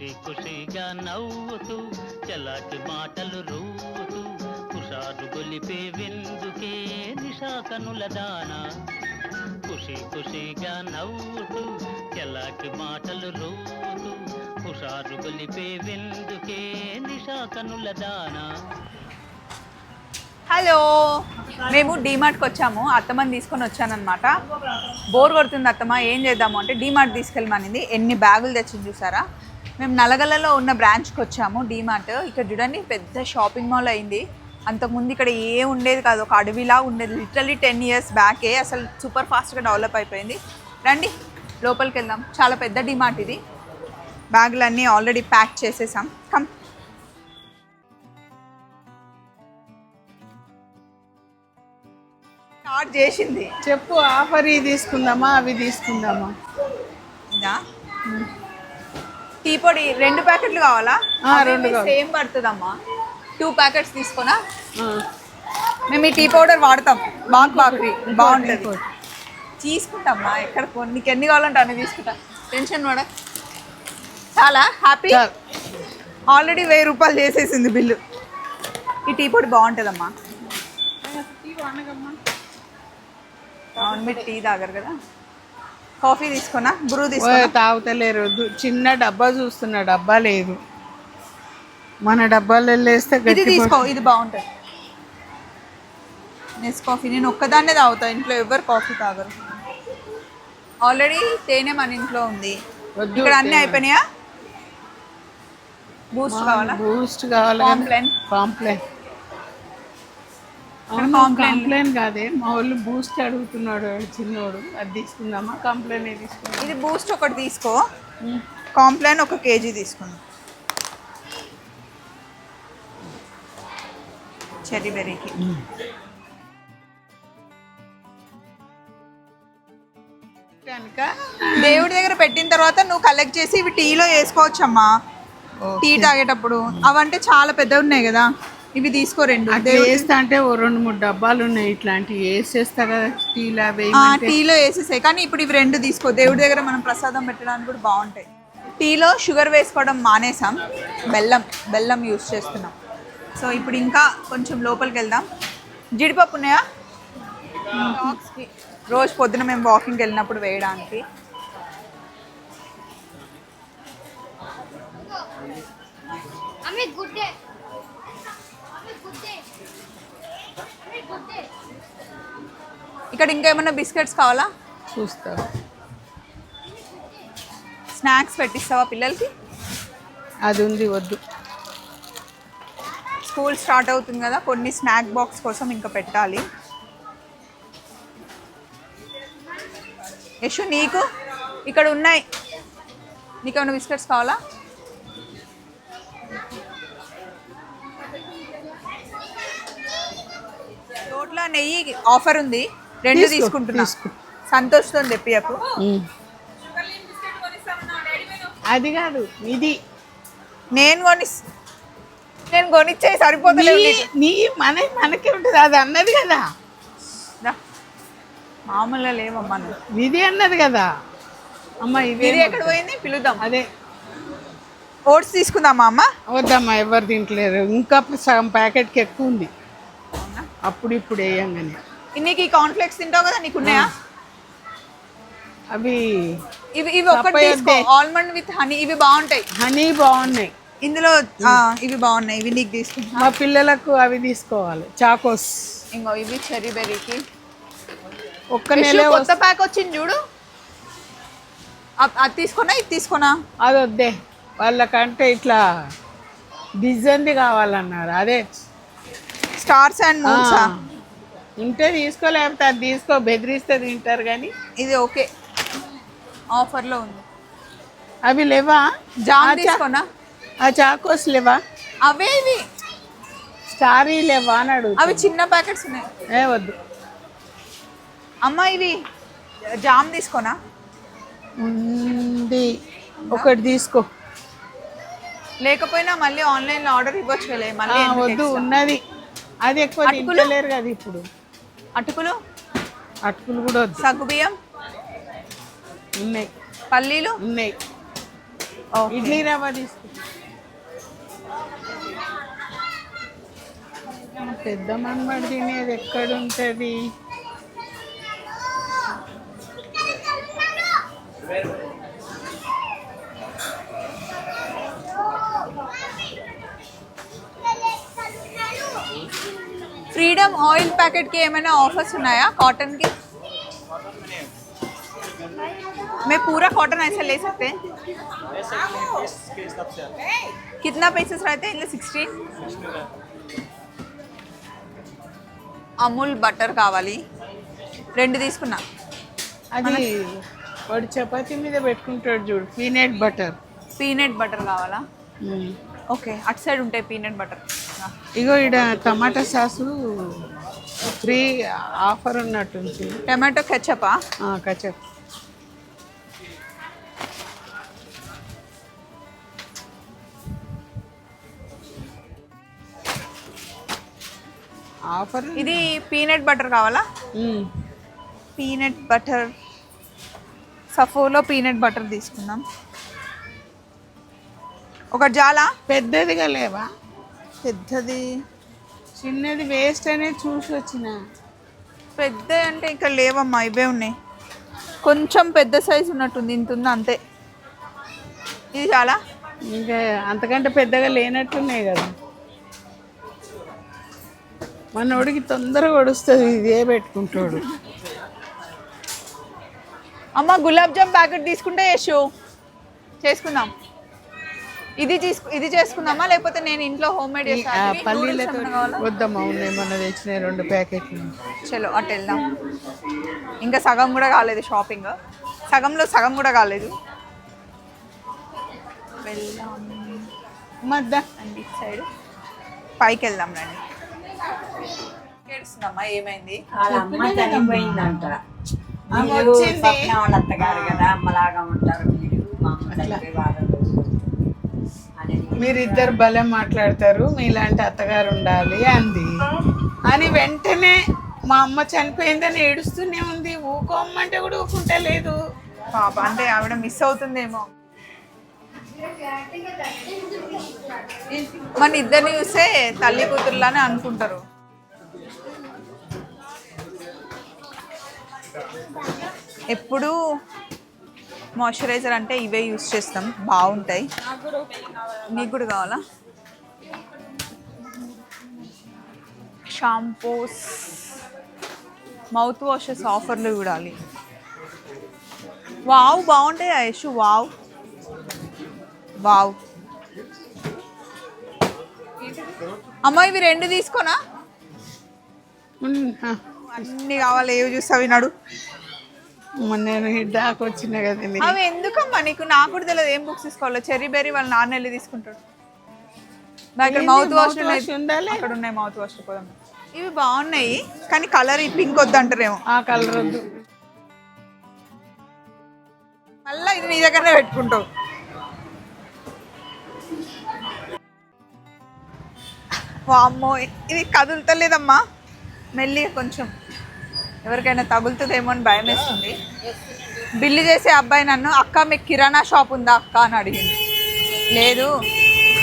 ఖుషి ఖుషిగా నవ్వుతూ చలాకి మాటలు రూవుతూ కుషారు గొలిపే విందుకే నిషాకనుల దానా ఖుషి ఖుషిగా నవ్వుతూ చలాకి మాటలు రూవుతూ కుషారు గొలిపే విందుకే నిషాకనుల దానా హలో మేము డీమార్ట్కి వచ్చాము. అత్తమ్మని తీసుకొని వచ్చానమాట బోర్ కొడుతుంది అత్తమ్మ ఏం చేద్దాము అంటే డీమార్ట్ తీసుకెళ్ళమనింది. ఎన్ని బ్యాగులు తెచ్చింది చూసారా? మేము నలగలలో ఉన్న బ్రాంచ్కి వచ్చాము డీమార్ట్ ఇక్కడ చూడండి పెద్ద షాపింగ్ మాల్ అయింది. అంతకుముందు ఇక్కడ ఏ ఉండేది కాదు ఒక అడవిలా ఉండేది. లిటరలీ టెన్ ఇయర్స్ బ్యాకే అసలు సూపర్ ఫాస్ట్గా డెవలప్ అయిపోయింది. రండి లోపలికి వెళ్దాం. చాలా పెద్ద డిమార్ట్ ఇది. బ్యాగులన్నీ ఆల్రెడీ ప్యాక్ చేసేసాం. కమ్ స్టార్ట్ చేసింది. చెప్పు ఆఫర్ ఇవి తీసుకుందామా అవి తీసుకుందామా? ఇదా? టీ పొడి రెండు ప్యాకెట్లు కావాలా? ఆ, రెండు. సేమ్ పడుతుందమ్మా. టూ ప్యాకెట్స్ తీసుకోనా? ఆ, మేము ఈ టీ పౌడర్ వాడతాం. బాగ్ బాక్రీ బాగుంటుంది. తీసుకుంటామ్మా ఎక్కడ నీకు ఎన్ని కావాలంటే అన్ని తీసుకుంటా. టెన్షన్ పడ. చాలా? హ్యాపీ. ఆల్రెడీ వెయ్యి రూపాయలు చేసేసింది బిల్లు. ఈ టీ పొడి బాగుంటుందమ్మా. అవును మీరు టీ తాగరు కదా. కాఫీ తీసుకున్నా బ్రూ తీసుకున్నా. తాగుతలేరు. చిన్న డబ్బా చూస్తున్నా డబ్బా లేదు. మన డబ్బాలు వెళ్ళేస్తే ఇది తీసుకో ఇది బాగుంటుంది. నెస్ కాఫీ నేను ఒక్కదాన్నే తాగుతా ఇంట్లో ఎవరు కాఫీ తాగరు. ఆల్రెడీ తేనె మన ఇంట్లో ఉంది. ఇక్కడ అన్నీ అయిపోయినాయా? బూస్ట్ కావాలా? బూస్ట్ కావాలి కాంప్లైన్ కాంప్లైన్ కంప్లైంట్ కాదే. మా వాళ్ళు బూస్ట్ అడుగుతున్నాడు చిన్నోడు. అది తీసుకుందామా? కంప్లైంట్ తీసుకుందాం ఇది బూస్ట్ ఒకటి తీసుకో. కాంప్లైన్ ఒక కేజీ తీసుకుందాం. చెర్రీ బెర్రీకి. కనుక దేవుడి దగ్గర పెట్టిన తర్వాత నువ్వు కలెక్ట్ చేసి ఇవి టీలో వేసుకోవచ్చమ్మా. టీ తాగేటప్పుడు. అవంటే చాలా పెద్దవి ఉన్నాయి కదా. ఇవి తీసుకో రెండు. వేస్తా అంటే ఓ రెండు మూడు డబ్బాలు ఉన్నాయి ఇట్లాంటివి. వేసేస్తా కదా టీలో టీలో వేసేసాయి కానీ ఇప్పుడు ఇవి రెండు తీసుకో. దేవుడి దగ్గర మనం ప్రసాదం పెట్టడానికి కూడా బాగుంటాయి. టీలో షుగర్ వేసుకోవడం మానేసాం. బెల్లం బెల్లం యూస్ చేస్తున్నాం. సో ఇప్పుడు ఇంకా కొంచెం లోపలికి వెళ్దాం. జీడిపప్పు ఉన్నాయా? రోజు పొద్దున మేము వాకింగ్కి వెళ్ళినప్పుడు వేయడానికి. గుడ్ డే ఇక్కడ ఇంకా ఏమైనా బిస్కెట్స్ కావాలా? చూస్తా. స్నాక్స్ పెట్టిస్తావా పిల్లలకి? అది ఉంది వద్దు. స్కూల్ స్టార్ట్ అవుతుంది కదా కొన్ని స్నాక్ బాక్స్ కోసం ఇంకా పెట్టాలి. యశు నీకు? ఇక్కడ ఉన్నాయి. నీకు ఏమైనా బిస్కెట్స్ కావాలా? రోడ్లో నెయ్యి ఆఫర్ ఉంది. రెండు తీసుకో, తీసుకుంటున్నా. తీసుకో. సంతోష్తో తెప్పియకు. అది కాదు ఇది. నేను కొని నేను కొనిచ్చే సరిపోతలేదు నీ మన మనకే ఉంటుంది అది అన్నది కదా. మామూలుగా లేవమ్మా ఇది అన్నది కదా. అమ్మ ఇది ఇది ఎక్కడ పోయింది? పిలుద్దాం. అదే. ఓట్స్ తీసుకుందామా అమ్మ? వద్దమ్మా ఎవరు తింటలేరు. ఇంకా సగం ప్యాకెట్కి ఎక్కువ ఉంది. అప్పుడు ఇప్పుడు వేయంగానే. నీకు ఈ కాన్ఫ్లెక్స్ తింటావు కదా నీకు ఉన్నాయా అవి ఇవి ఇవి ఒకటి తప్పయ్య తీసుకో. ఆల్మండ్ విత్ హనీ ఇవి బాగుంటాయి. హనీ బాగున్నాయి. ఇందులో ఇవి. బాగున్నాయి. ఇవి నీకు తీసుకుంటా మా పిల్లలకు అవి తీసుకోవాలి. చాకోస్ ఇంకో ఇవి చెర్రీ బెర్రీకి ఒక్క నెల కొత్త ప్యాక్ వచ్చింది చూడు. అది తీసుకున్నా ఇది తీసుకున్నా. అది వద్దే. వాళ్ళకంటే ఇట్లా డిజైన్ది కావాలన్నారు. అదే. స్టార్స్ అండ్ మూన్స్ ఉంటే తీసుకోలేకపోతే అది తీసుకో బెదిరిస్తే తింటారు కానీ. ఇది ఓకే. ఆఫర్లో ఉంది. అవి లేవా? జామ్ తీసుకున్నా ఆ చాకోస్ లేవా? అవే ఇవి. స్టారీ లేవా అని అడుగు అవి చిన్న ప్యాకెట్స్ ఉన్నాయి. ఏ వద్దు. అమ్మ ఇవి జామ్ తీసుకోనా? ఉంది. ఒకటి తీసుకో. లేకపోయినా మళ్ళీ ఆన్లైన్లో ఆర్డర్ ఇవ్వచ్చు మళ్ళీ వద్దు? ఉన్నది. అది ఎక్కువ? తింటలేరు కదా ఇప్పుడు. అటుకులు? అటుకులు కూడా వద్దు. సగ్గుబియ్యం ఉన్నాయి పల్లీలు? ఉన్నాయి. ఇడ్లీ రవ్వ తీసుకో. పెద్ద మనబడి తినేది ఎక్కడుంటది? ఫ్రీడమ్ ఆయిల్ ప్యాకెట్కి ఏమైనా ఆఫర్స్ ఉన్నాయా కాటన్కి मैं पूरा कॉटन ऐसा ले सकते हैं कितना पीसेस रहते हैं इनमें सिक्सटीन అమూల్ బటర్ కావాలి రెండు తీసుకున్నా అది వాడు చపాతీ మీద పెట్టుకుంటాడు చూడు పీనట్ బటర్ పీనట్ బటర్ కావాలా ఓకే అటు సైడ్ ఉంటాయి పీనట్ బటర్ ఇగో ఇక్కడ టమాటా సాసు ఫ్రీ ఆఫర్ ఉన్నట్టుంది. టమాటో కెచపా కచప్. ఆఫర్ ఇది పీనట్ బటర్ కావాలా. Peanut butter Saffola peanut butter తీసుకుందాం. ఒక జాలా? పెద్దదిగా లేవా? పెద్దది? చిన్నది వేస్ట్ అనేది చూసి వచ్చిన పెద్ద అంటే ఇక్కడ లేవమ్మా ఇవే ఉన్నాయి. కొంచెం పెద్ద సైజు ఉన్నట్టుంది ఇంత ఉంది అంతే. ఇది చాలా? ఇంకా అంతకంటే పెద్దగా లేనట్టున్నాయి కదా. మనోడికి తొందరగా ఒడుస్తుంది ఇదే పెట్టుకుంటాడు. అమ్మ గులాబ్ జామ్ ప్యాకెట్ తీసుకుంటే యశు చేసుకుందాం. ఇది ఇది చేసుకుందామా? లేకపోతే నేను ఇంట్లో హోమ్ మేడ్ పల్లీలతో వద్దమ్మా ఉన్నాయి మొన్న తెచ్చిన రెండు ప్యాకెట్లు. చలో అటు వెళ్దాం. ఇంకా సగం కూడా కాలేదు షాపింగ్ సగంలో సగం కూడా కాలేదు. వెళ్దాం. మద్ద అండి ఇటు సైడ్. పైకి వెళ్దాం రండి. ఏడుస్తుందమ్మా ఏమైంది? చనిపోయిందంట వచ్చింది. వాళ్ళ అత్తగారు కదా అమ్మలాగా ఉంటారు మీరు మా అమ్మ చనిపోయి మీరిద్దరు భలే మాట్లాడతారు మీలాంటి అత్తగారు ఉండాలి అంది. అని వెంటనే మా అమ్మ చనిపోయిందని ఏడుస్తూనే ఉంది. ఊకోమ్మంటే కూడా ఊకుంటే లేదు. పాప అంటే ఆవిడ మిస్ అవుతుందేమో. మన ఇద్దరిని చూస్తే తల్లి కూతురులానే అనుకుంటారు. ఎప్పుడు మాయిశ్చరైజర్ అంటే ఇవే యూస్ చేస్తాం. బాగుంటాయి. నీకు కూడా కావాలా? షాంపూస్ మౌత్ వాషెస్ ఆఫర్లు చూడాలి. వావ్ బాగుంటాయి యశు వావ్. వావ్. అమ్మ ఇవి రెండు తీసుకోనా? అన్ని కావాలి ఏవి చూస్తావు వినాడు? నేను దాకా వచ్చిన కదా. అవి ఎందుకమ్మా నీకు? నాకు కూడా తెలియదు. ఏం బుక్స్ తీసుకోవాలో? చెర్రీ బెర్రీ వాళ్ళ నాన్న వెళ్ళి తీసుకుంటాడు. ఇక్కడ మౌత్ వాష్ ఉండాలి? అక్కడ ఉన్నాయి మౌత్ వాష్ పోదాం. ఇవి బాగున్నాయి కానీ కలర్ ఈ పింక్ వద్దంటారేమో. ఆ కలర్ వద్దు. మళ్ళీ ఇది నీ దగ్గరనే పెట్టుకుంటావు. వామ్మో ఇది కదులుతలేదమ్మా. మెల్లి కొంచెం. ఎవరికైనా తగులుతుందేమో అని భయం వేస్తుంది. బిల్లు చేసే అబ్బాయి నన్ను అక్క మీకు కిరాణా షాప్ ఉందా అక్క? అని అడిగింది. లేదు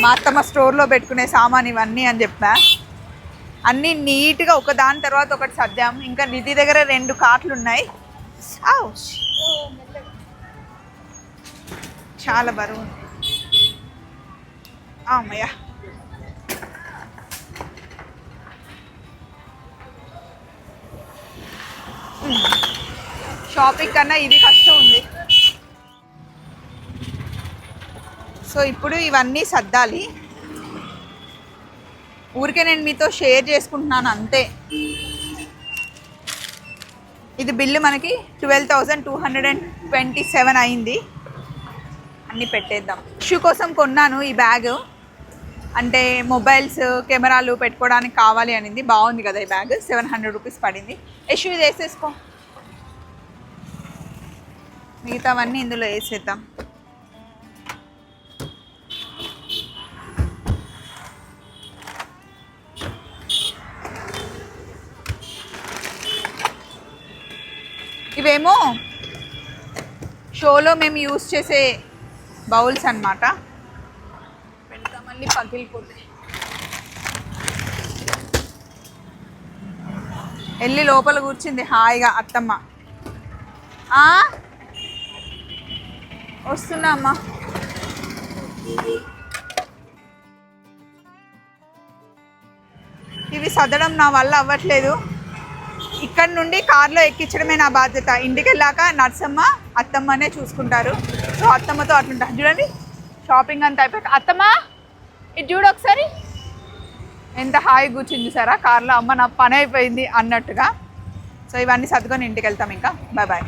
మా అత్తమ్మ స్టోర్లో పెట్టుకునే సామాన్ ఇవన్నీ అని చెప్పా. అన్నీ నీట్గా ఒక దాని తర్వాత ఒకటి సర్దాం ఇంకా నిధి దగ్గర రెండు కార్ట్లు ఉన్నాయి. చాలా బరువు. ఉంది షాపింగ్ కన్నా ఇది కష్టం ఉంది. సో ఇప్పుడు ఇవన్నీ సర్దాలి. ఊరికే నేను మీతో షేర్ చేసుకుంటున్నాను అంతే. ఇది బిల్లు మనకి twelve thousand two hundred and twenty seven అయింది. అన్నీ పెట్టేద్దాం. షూ కోసం కొన్నాను ఈ బ్యాగ్. అంటే మొబైల్స్ కెమెరాలు పెట్టుకోవడానికి కావాలి అనింది. బాగుంది కదా ఈ బ్యాగ్. సెవెన్ హండ్రెడ్ రూపీస్ పడింది. ఎష్యూ ఇది వేసేసుకో మిగతావన్నీ ఇందులో వేసేద్దాం. ఇవేమో షోలో మేము యూస్ చేసే బౌల్స్ అన్నమాట. పెడతా మళ్ళీ పగిలిపోతాయి. వెళ్ళి లోపల కూర్చుంది హాయిగా అత్తమ్మ? వస్తున్నా అమ్మా ఇవి సదడం నా వల్ల అవ్వట్లేదు. ఇక్కడ నుండి కార్లో ఎక్కించడమే నా బాధ్యత. ఇంటికి వెళ్ళాక నర్సమ్మ అత్తమ్మనే చూసుకుంటారు. సో అత్తమ్మతో అట్లుంటా. చూడండి షాపింగ్ అంతా అయిపోయాక. అత్తమ్మ ఇది చూడు ఒకసారి. ఎంత హాయి కూర్చుంది సారా కార్లో. అమ్మ నా పని అయిపోయింది అన్నట్టుగా. సో ఇవన్నీ సర్దుకొని ఇంటికి వెళ్తాం ఇంకా. Bye bye